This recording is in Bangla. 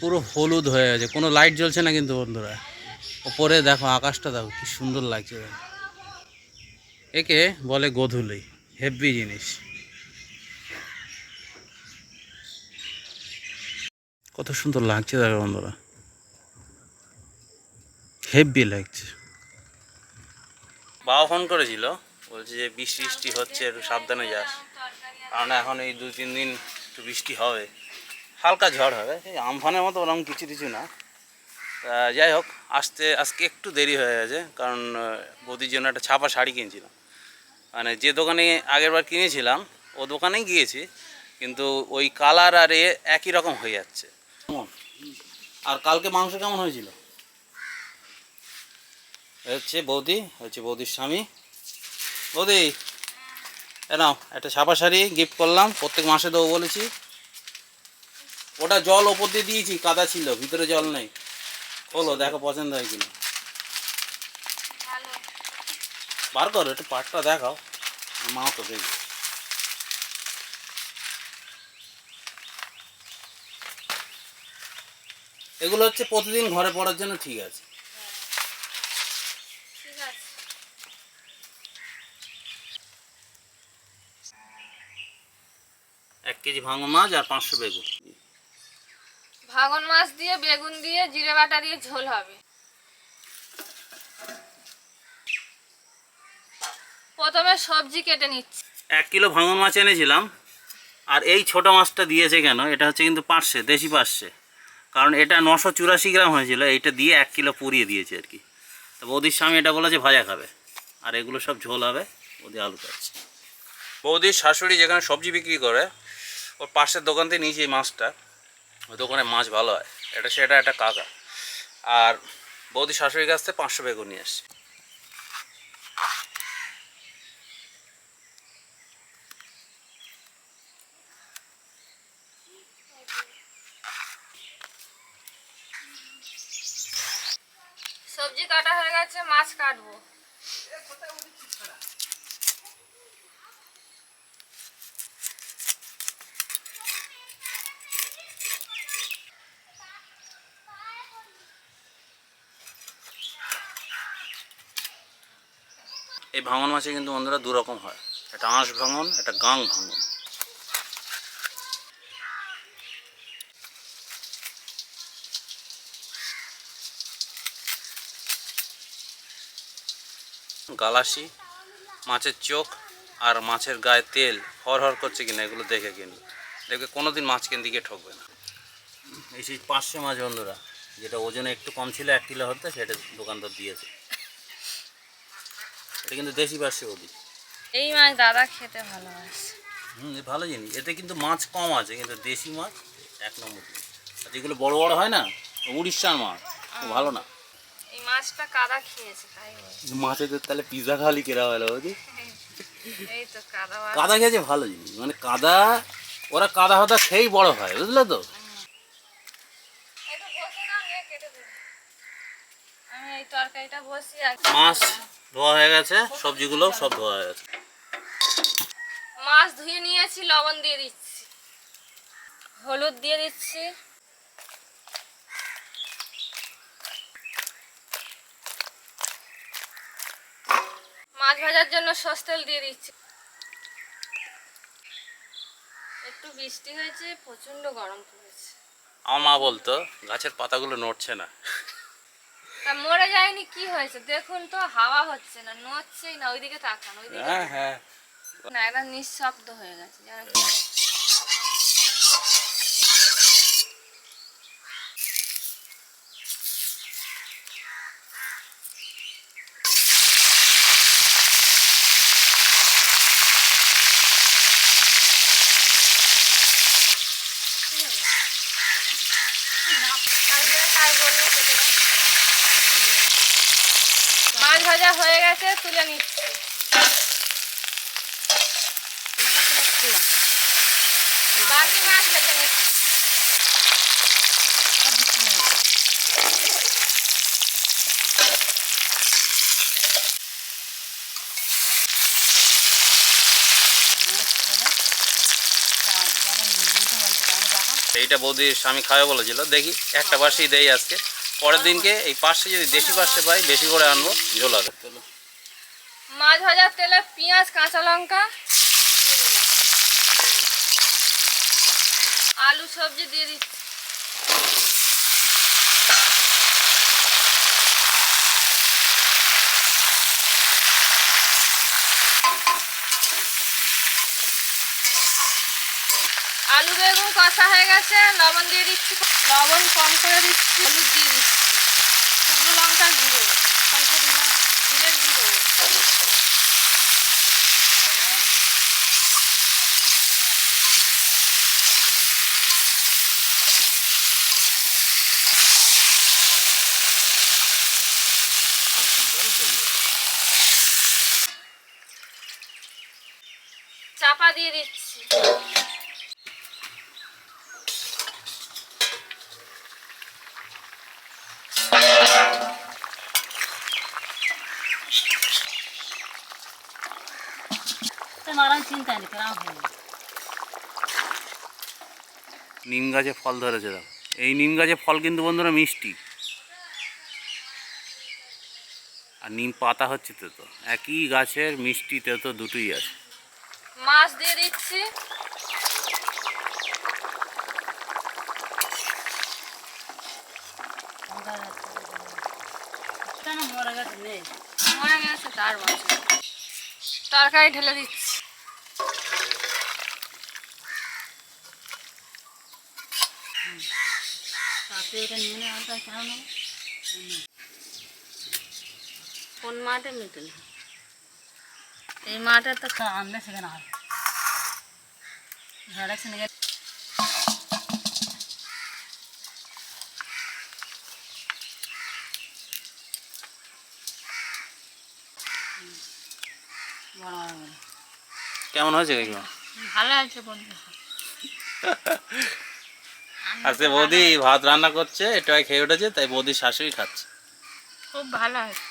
পুরো হলুদ হয়ে গেছে কোনো লাইট জ্বলছে না কিন্তু বন্ধুরা। ওপরে দেখো, আকাশটা দেখো, কি সুন্দর লাগছে। একে বলে গোধূলি হেভি জিনিস। কত সুন্দর লাগছে দেখো বন্ধুরা। হেভি লাগছে। বাবা ফোন করেছিল, বলছে যে বৃষ্টি বৃষ্টি হচ্ছে, একটু সাবধানে যাস। কারণ এখন এই দু তিন দিন একটু বৃষ্টি হবে। হালকা ঝড় হবে। এই আমফানের মতো ওরকম কিছু কিছু না। তা যাই হোক, আসতে, আজকে একটু দেরি হয়ে গেছে, কারণ বৌদির জন্য একটা ছাপা শাড়ি কিনছিলাম। মানে যে দোকানে আগেরবার কিনেছিলাম, ও দোকানেই গিয়েছি, কিন্তু ওই কালার আর এ একই রকম হয়ে যাচ্ছে? আর কালকে মাংস কেমন হয়েছিল? হচ্ছে বৌদি হচ্ছে বৌদির স্বামী। বৌদি, এ নাও, একটা ছাপা শাড়ি গিফট করলাম, প্রত্যেক মাসে দেবো বলেছি। ওটা জল ওপর দিয়ে দিয়েছি, কাদা ছিল, ভিতরে জল নেই। খোলো দেখো পছন্দ হয় কিনা। বার করো, একটু পাটটা দেখাও। মাও তো, দেখি। এগুলো হচ্ছে প্রতিদিন ঘরে পড়ার জন্য ঠিক আছে। এক কেজি ভাঙন মাছ আর পাঁচশো বেগুন। ভাগন মাছ দিয়ে বেগুন দিয়ে জিরে বাটা দিয়ে ঝোল হবে। প্রথমে সবজি কেটে নিচ্ছি। এক কিলো ভাঙন মাছ এনেছিলাম আর এই ছোট মাছটা দিয়েছে কেন? এটা হচ্ছে কিন্তু পাঁচশে দেশি পাঁচশে কারণ এটা নশো চুরাশি গ্রাম হয়েছিল এইটা দিয়ে এক কিলো পুড়িয়ে দিয়েছে আর কি। তো বৌদির স্বামী এটা বলেছে ভাজা খাবে। আর এগুলো সব ঝোল হবে বৌদি আলু কাটছে। বৌদির শাশুড়ি যেখানে সবজি বিক্রি করে ওর পাশের দোকান থেকে নিয়েছি এই মাছটা। ওই দোকানে মাছ ভালো হয়। এটা সেটা একটা কাকা। আর বৌদি শাশুড়ির কাছ থেকে পাঁচশো বেগুন নিয়ে আসছে। সবজি কাটা হয়ে গেছে মাছ কাটবো। এই ভাঙন মাছে কিন্তু বন্ধুরা দু রকম হয়। একটা আঁশ ভাঙন, একটা গাং ভাঙন। গালাসি, মাছের চোখ আর মাছের গায়ে তেল হর হর করছে কিনা এগুলো দেখে কিনবে দেখবে কোনো দিন মাছ কিনতে গিয়ে ঠকবে না। এই সেই পাঁচশো মাছ বন্ধুরা, যেটা ওজনে একটু কম ছিল, এক কিলো হতে, সেটা দোকানদার দিয়েছে। এটা কিন্তু দেশি পার্শ্বে ওদিক এই মাছ দাদা খেতে ভালোবাসে। হুম ভালো জিনিস। এতে কিন্তু মাছ কম আছে কিন্তু দেশি মাছ এক নম্বর আর যেগুলো বড় বড় হয় না উড়িষ্যার মাছ খুব ভালো না। এই মাছটা কাদা খেয়েছে তাই। মাছের তাহলে পিজা খালি কেরা হলো বুঝি এই তো কাদা কাদা খেয়েছে ভালো জিনিস। মানে কাদা ওরা কাদা হাদা খেয়েই বড় হয় বুঝলে তো? বসে বসি মাছ ধোয়া হয়ে গেছে সবজিগুলো সব ধোয়া হয়ে গেছে। মাছ ধুয়ে নিয়েছি লবণ দিয়ে দিচ্ছি। হলুদ দিয়ে দিচ্ছি। মাছ ভাজার জন্য সস তেল দিয়ে দিচ্ছি। একটু বৃষ্টি হয়েছে প্রচণ্ড গরম পড়েছে। আমার মা বলতো গাছের পাতাগুলো নড়ছে না। তা মরে যায়নি কি হয়েছে? দেখুন তো হাওয়া হচ্ছে না নড়ছেই না ওইদিকে তাকান ওইদিকে হ্যাঁ হ্যাঁ। না একদম নিঃশব্দ হয়ে গেছে জানেন তো? তারপরে কাজ বলল কেটে দাও। মাছ ভাজা হয়ে গেছে, তুলে নিচ্ছি। বাকি মাছ ভেজে নিচ্ছি। এইটা বৌদির স্বামী খাবে বলেছিল, দেখি একটা পার্সেই দেই আজকে। পরের দিনকে এই পাশে যদি দেশি পাশে পাই বেশি করে আনব ঝোল হবে মাছ ভাজার তেলে পেঁয়াজ, কাঁচা লঙ্কা আলু সবজি দিয়ে দিচ্ছি আলু বেগুন কষা হয়ে গেছে, লবণ দিয়ে দিচ্ছি, লবণ কম করে দিচ্ছি, হলুদ দিয়ে দিচ্ছি। শুকনো লঙ্কা গুঁড়ো অল্প দিলাম জিরের গুঁড়ো। চাপা দিয়ে দিচ্ছি। নিম গাছে ফল ধরেছে দাও এই নিম গাছে ফল কিন্তু বন্ধুরা মিষ্টি। আর নিম পাতা হচ্ছে তো একই গাছের মিষ্টি তেতো দুটোই আছে। মাছ দিয়ে দিচ্ছি। মরে গেছে, তার কোন মাঠে মিটল এই মাঠে তো আমরা সেখানে সঙ্গে কেমন হয়েছে কাকিমা? ভালো আছে বন্ধু। আজকে বৌদি ভাত রান্না করছে এটা খেয়ে উঠেছে, তাই বৌদির শাশুড়ি খাচ্ছে। খুব ভালো আছে